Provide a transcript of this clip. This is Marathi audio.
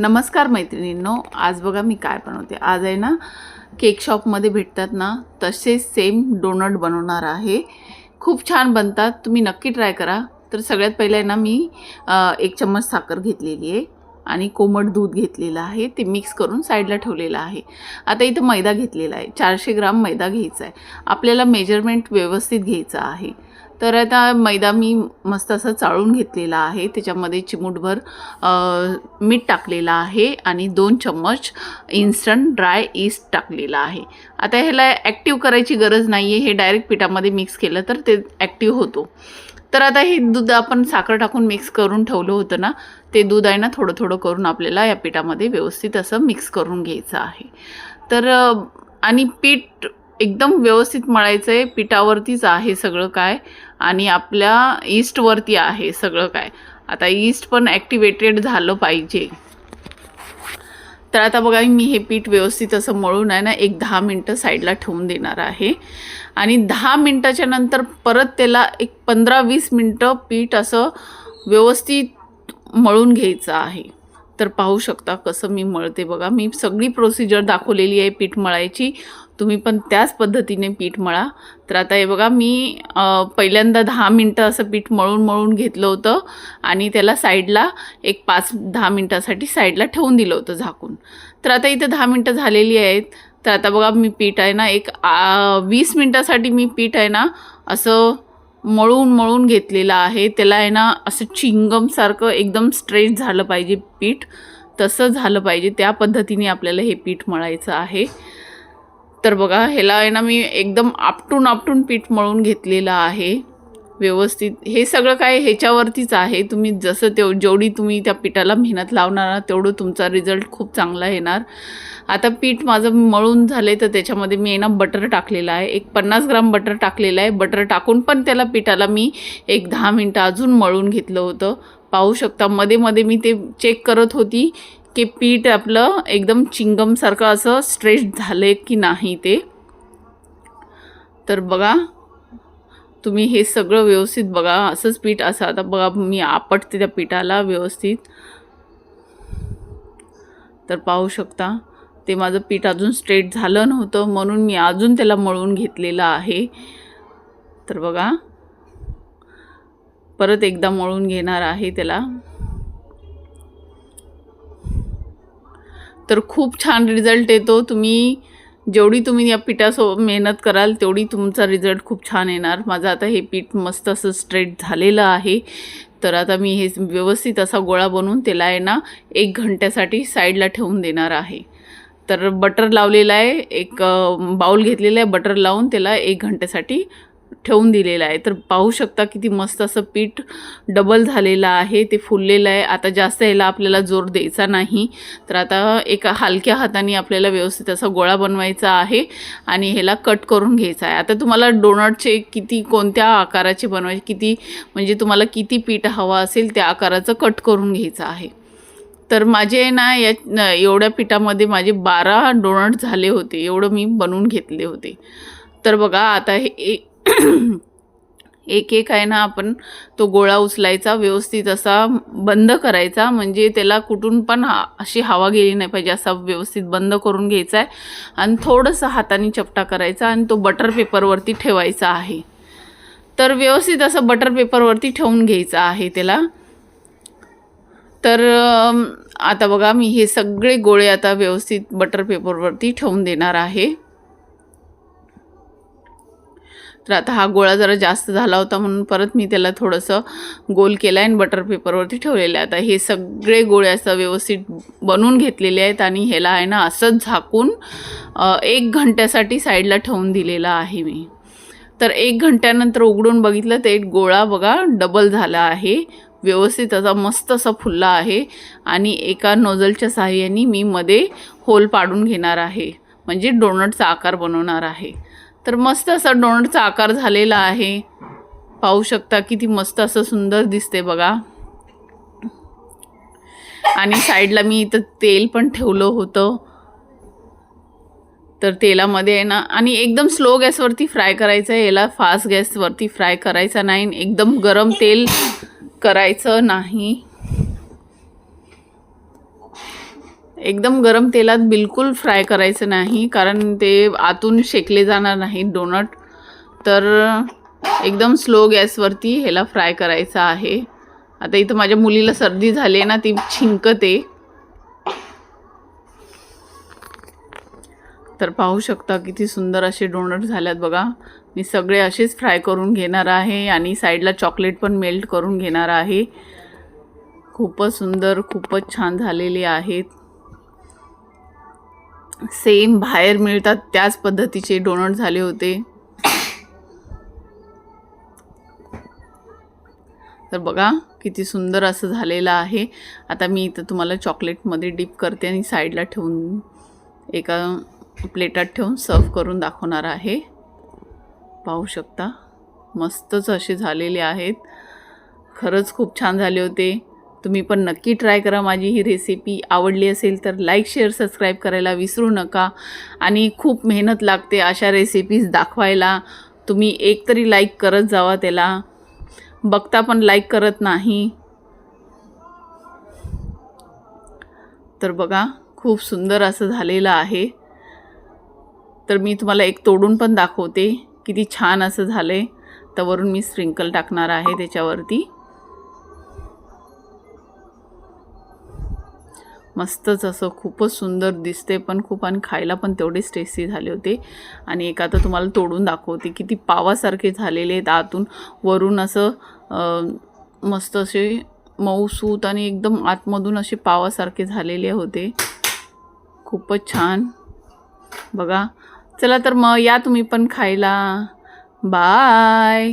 नमस्कार मैत्रिणींनो आज बघा मी काय बनवते. आज आहे ना केक शॉपमध्ये भेटतात ना तसेच सेम डोनट बनवणार आहे. खूप छान बनतात तुम्ही नक्की ट्राय करा. तर सगळ्यात पहिलं आहे ना मी एक चम्मच साखर घेतलेली आहे आणि कोमट दूध घेतलेलं आहे. ते मिक्स करून साईडला ठेवलेलं आहे. आता इथं मैदा घेतलेला आहे. चारशे ग्राम मैदा घ्यायचा आहे. आपल्याला मेजरमेंट व्यवस्थित घ्यायचं आहे. तर आता मैदा मी मस्त असं चाळून घेतलेला आहे. त्याच्यामध्ये चिमूटभर मीठ टाकलेलं आहे आणि दोन चम्मच इन्स्टंट ड्राय ईस्ट टाकलेला आहे. आता ह्याला ॲक्टिव्ह करायची गरज नाही आहे हे डायरेक्ट पिठामध्ये मिक्स केलं तर ते ॲक्टिव्ह होतो. तर आता हे दूध आपण साखर टाकून मिक्स करून ठेवलं होतं ना ते दूध आहे ना थोडं थोडं करून आपल्याला या पिठामध्ये व्यवस्थित असं मिक्स करून घ्यायचं आहे. तर आणि पीठ एकदम व्यवस्थित मळायचं आहे पिठावरतीच आहे सगळं काय आणि आपल्या ईस्टवरती आहे सगळं काय. आता ईस्ट पण ॲक्टिवेटेड झालं पाहिजे. तर आता बघा मी हे पीठ व्यवस्थित असं मळून आहे ना एक दहा मिनटं साईडला ठेवून देणार आहे. आणि दहा मिनटाच्या नंतर परत त्याला एक पंधरा वीस मिनटं पीठ असं व्यवस्थित मळून घ्यायचं आहे. तर पाहू शकता कसं मी मळते बघा. मी सगळी प्रोसिजर दाखवलेली आहे पीठ मळायची. तुम्ही पण त्याच पद्धतीने पीठ मळा. तर आता हे बघा मी पहिल्यांदा दहा मिनटं असं पीठ मळून मळून घेतलं होतं आणि त्याला साईडला एक पाच दहा मिनटासाठी साईडला ठेवून दिलं होतं झाकून. तर आता इथं दहा मिनटं झालेली आहेत. तर आता बघा मी पीठ आहे ना एक वीस मिनटासाठी मी पीठ आहे ना असं मळून मळून घेतलेलं आहे. त्याला आहे ना असं चिंगमसारखं एकदम स्ट्रेच झालं पाहिजे पीठ. तसं झालं पाहिजे. त्या पद्धतीने आपल्याला हे पीठ मळायचं आहे. तर बघा ह्याला आहे ना मी एकदम आपटून आपटून पीठ मळून घेतलेलं आहे. व्यवस्थित हे सगळं काय ह्याच्यावरतीच आहे. तुम्ही जसं तेव जेवढी तुम्ही त्या पिठाला मेहनत लावणार ना तेवढं तुमचा रिझल्ट खूप चांगला येणार. आता पीठ माझं मळून झाले तर त्याच्यामध्ये मी आहे ना बटर टाकलेलं आहे. एक पन्नास ग्राम बटर टाकलेलं आहे. बटर टाकून पण त्याला पिठाला मी एक दहा मिनटं अजून मळून घेतलं होतं. पाहू शकता मध्ये मध्ये मी ते चेक करत होती. की पीठ आपलं एकदम चिंगमसारखं असं स्ट्रेच झालं की नाही ते. तर बघा तुम्ही हे सगळं व्यवस्थित बघा असंच पीठ असं आता बघा मी आपटते त्या पिठाला व्यवस्थित. तर पाहू शकता ते माझं पीठ अजून स्ट्रेट झालं नव्हतं म्हणून मी अजून त्याला मळून घेतलेलं आहे. तर बघा परत एकदा मळून घेणार आहे त्याला. तर खूप छान रिझल्ट येतो. तुम्ही जेवढी तुम्ही या पिठासो मेहनत कराल तेवढी तुमचा रिझल्ट खूप छान येणार. माझं आता हे पीठ मस्त असं स्ट्रेट झालेलं आहे. तर आता मी हे व्यवस्थित असा गोळा बनवून त्याला आहे ना एक घंट्यासाठी साईडला ठेवून देणार आहे. तर बटर लावलेलं आहे. एक बाऊल घेतलेला आहे. बटर लावून त्याला एक घंट्यासाठी ठेवून दिलेलं आहे. तर पाहू शकता किती मस्त असं पीठ डबल झालेलं आहे. ते फुललेलं आहे. आता जास्त याला आपल्याला जोर द्यायचा नाही. तर आता एका हलक्या हाताने आपल्याला व्यवस्थित असा गोळा बनवायचा आहे आणि ह्याला कट करून घ्यायचा आहे. आता तुम्हाला डोनटचे किती कोणत्या आकाराचे बनवायचे किती म्हणजे तुम्हाला किती पीठ हवं असेल त्या आकाराचं कट करून घ्यायचं आहे. तर माझे ना या एवढ्या पिठामध्ये माझे बारा डोनट झाले होते. एवढं मी बनवून घेतले होते. तर बघा आता हे ए- एक एक आहे ना आपण तो गोळा उचलायचा व्यवस्थित असा बंद करायचा म्हणजे त्याला कुठून पण हा अशी हवा गेली नाही पाहिजे असा व्यवस्थित बंद करून घ्यायचा आहे. आणि थोडंसं हाताने चपटा करायचा आणि तो बटर पेपरवरती ठेवायचा आहे. तर व्यवस्थित असं बटर पेपरवरती ठेवून घ्यायचा आहे त्याला. तर आता बघा मी हे सगळे गोळे आता व्यवस्थित बटर पेपरवरती ठेवून देणार आहे. तर आता हा गोळा जरा जास्त झाला होता म्हणून परत मी त्याला थोडंसं गोल केला आहे आणि बटर पेपरवरती ठेवलेलं आहे. आता हे सगळे गोळे असं व्यवस्थित बनवून घेतलेले आहेत आणि ह्याला आहे ना असंच झाकून एक घंट्यासाठी साईडला ठेवून दिलेला आहे मी. तर एक घंट्यानंतर उघडून बघितलं तर एक गोळा बघा डबल झाला आहे. व्यवस्थित असा मस्त असा फुलला आहे आणि एका नोझलच्या साहाय्याने मी मध्ये होल पाडून घेणार आहे. म्हणजे डोनटचा आकार बनवणार आहे. तर मस्त असा डोनटचा आकार झालेला आहे. पाहू शकता किती मस्त असं सुंदर दिसते बघा. आणि साईडला मी इथं तेल पण ठेवलं होतं. तर तेलामध्ये आहे ना आणि एकदम स्लो गॅसवरती फ्राय करायचं आहे. याला फास्ट गॅसवरती फ्राय करायचा नाही. एकदम गरम तेल करायचं नाही. एकदम गरम तेलात बिलकुल फ्राय करायचं नाही कारण ते आतून शेकले जाणार नाहीत डोनट. तर एकदम स्लो गॅसवरती ह्याला फ्राय करायचं आहे. आता इथं माझ्या मुलीला सर्दी झाली आहे ना ती छिंकते. तर पाहू शकता किती सुंदर असे डोनट झाल्यात बघा. मी सगळे असेच फ्राय करून घेणार आहे आणि साईडला चॉकलेट पण मेल्ट करून घेणार आहे. खूपच सुंदर खूपच छान झालेले आहेत. सेम बाहेर मिळतात त्याच पद्धतीचे डोनट झाले होते. तर बघा किती सुंदर असं झालेलं आहे. आता मी इथं तुम्हाला चॉकलेटमध्ये डिप करते आणि साईडला ठेवून एका प्लेटात ठेवून सर्व करून दाखवणार आहे. पाहू शकता. मस्तच असे झालेले आहेत. खरंच खूप छान झाले होते. तुम्ही पण नक्की ट्राय करा माझी ही रेसिपी आवडली असेल तर लाईक शेअर सबस्क्राईब करायला विसरू नका. आणि खूप मेहनत लागते अशा रेसिपीज दाखवायला. तुम्ही एक तरी लाईक करत जावा त्याला. बघता पण लाईक करत नाही. तर बघा खूप सुंदर असं झालेलं आहे. तर मी तुम्हाला एक तोडून पण दाखवते. किती छान असं झालं आहे तर वरून मी स्प्रिंकल टाकणार आहे त्याच्यावरती. मस्तच असं खूपच सुंदर दिसते पण खूप आणि खायला पण तेवढेच टेस्टी झाले होते. आणि एक आता तुम्हाला तोडून दाखवते किती पावासारखे झालेले आहेत. आतून वरून असं मस्त असे मऊसूत आणि एकदम आतमधून असे पावासारखे झालेले होते. खूपच छान. बघा. चला तर मग या तुम्ही पण खायला. बाय